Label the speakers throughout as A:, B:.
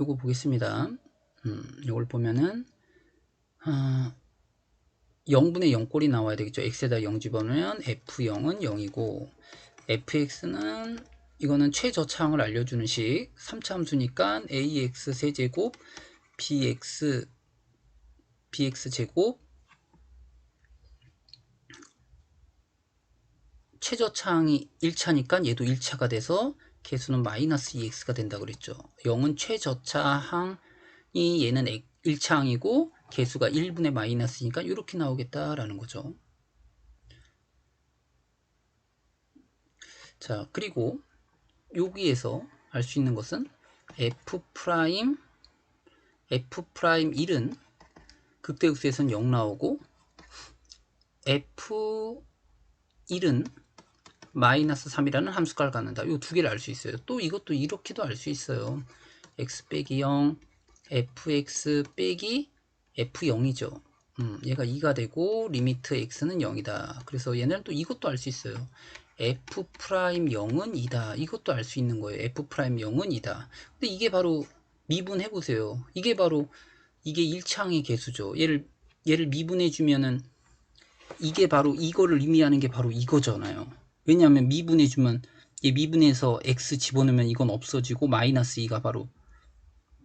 A: 요거 보겠습니다. 음, 요걸 보면은 아, 0분의 0꼴이 나와야 되겠죠. x에다 0 집어넣으면 f0은 0이고 fx는 이거는 최저차항을 알려주는 식 3차 함수니까 ax 세제곱 bx bx 제곱 최저차항이 1차니까 얘도 1차가 돼서 개수는 마이너스 2x가 된다 그랬죠. 0은 최저차항이 얘는 1차항이고 개수가 1분의 마이너스니까 이렇게 나오겠다라는 거죠. 자, 그리고 여기에서 알 수 있는 것은 f 프라임 f 프라임 1은 극대극수에서는 0 나오고 f 1은 마이너스 3이라는 함수값을 갖는다. 이 두 개를 알 수 있어요. 또 이것도 이렇게도 알 수 있어요. x 빼기 0, fx 빼기 f0이죠. 음, 얘가 2가 되고 리미트 x는 0이다. 그래서 얘는 또 이것도 알 수 있어요. f 프라임 0은 2다. 이것도 알 수 있는 거예요. f 프라임 0은 2다. 근데 이게 바로 미분해 보세요. 이게 바로 이게 1창의 개수죠. 얘를 얘를 미분해 주면은 이게 바로 이거를 의미하는 게 바로 이거잖아요. 왜냐하면 미분해 주면 얘 미분해서 x 집어넣으면 이건 없어지고 마이너스 2가 바로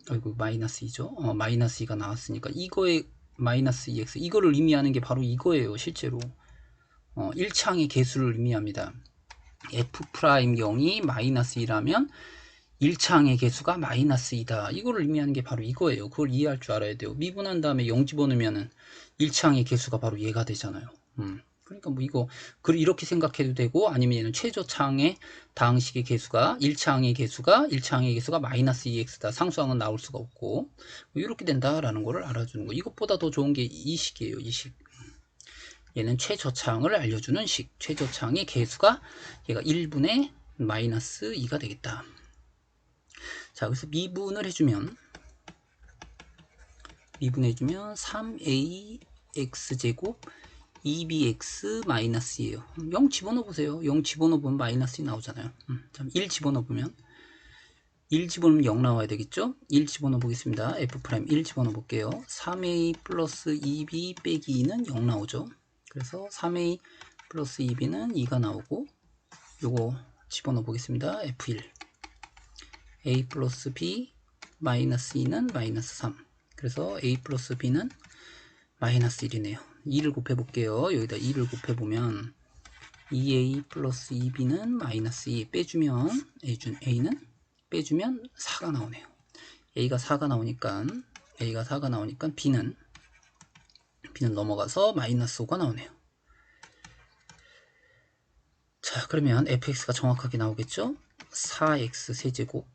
A: 아이고 마이너스 2죠. 어, 마이너스 2가 나왔으니까 이거에 마이너스 2x 이거를 의미하는 게 바로 이거예요. 실제로 어, 1창의 개수를 의미합니다. f 프라임 0이 마이너스 2라면 1창의 개수가 마이너스 2다. 이거를 의미하는 게 바로 이거예요. 그걸 이해할 줄 알아야 돼요. 미분한 다음에 0 집어넣으면은 1창의 개수가 바로 얘가 되잖아요. 음. 그러니까 뭐 이거 이렇게 생각해도 되고 아니면 얘는 최저 창의 다항식의 개수가 1창의 개수가 1창의 개수가 마이너스 2x다. 상수항은 나올 수가 없고 뭐 이렇게 된다라는 거를 알아주는 거. 이것보다 더 좋은 게 이 식이에요. 이 식. 얘는 최저차항을 알려주는 식. 최저차항의 개수가 얘가 1분의 마이너스 2가 되겠다. 자, 그래서 미분을 해주면 미분해주면 3ax제곱 2bx 마이너스예요. 0 집어넣어 보세요. 0 집어넣어 보면 마이너스 나오잖아요. 음, 1 집어넣어 보면 1 집어넣으면 0 나와야 되겠죠? 1 집어넣어 보겠습니다. f 프라임 1 집어넣어 볼게요. 3a 플러스 2b 빼기 2는 0 나오죠. 그래서 3a 플러스 2b는 2가 나오고 요거 집어넣어 보겠습니다. f1 a 플러스 b 마이너스 2는 마이너스 3 그래서 a 플러스 b는 마이너스 1이네요. 2를 곱해 볼게요. 여기다 2를 곱해 보면 2a 플러스 2b는 마이너스 2 빼주면 a준 a는 빼주면 4가 나오네요. A가 4가 나오니까 a가 4가 나오니까 b는 b는 넘어가서 마이너스 5가 나오네요. 자 그러면 fx가 정확하게 나오겠죠? 4x 세제곱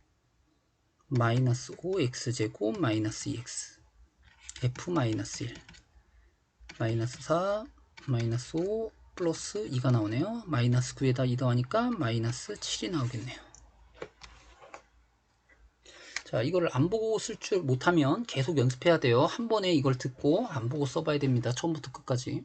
A: 마이너스 5x제곱 마이너스 2x f 마이너스 1 마이너스 4 마이너스 5 플러스 2가 나오네요. 마이너스 9에다 2 더하니까 마이너스 7이 나오겠네요. 자 이거를 안 보고 쓸 줄 못하면 계속 연습해야 돼요. 한 번에 이걸 듣고 안 보고 써봐야 됩니다. 처음부터 끝까지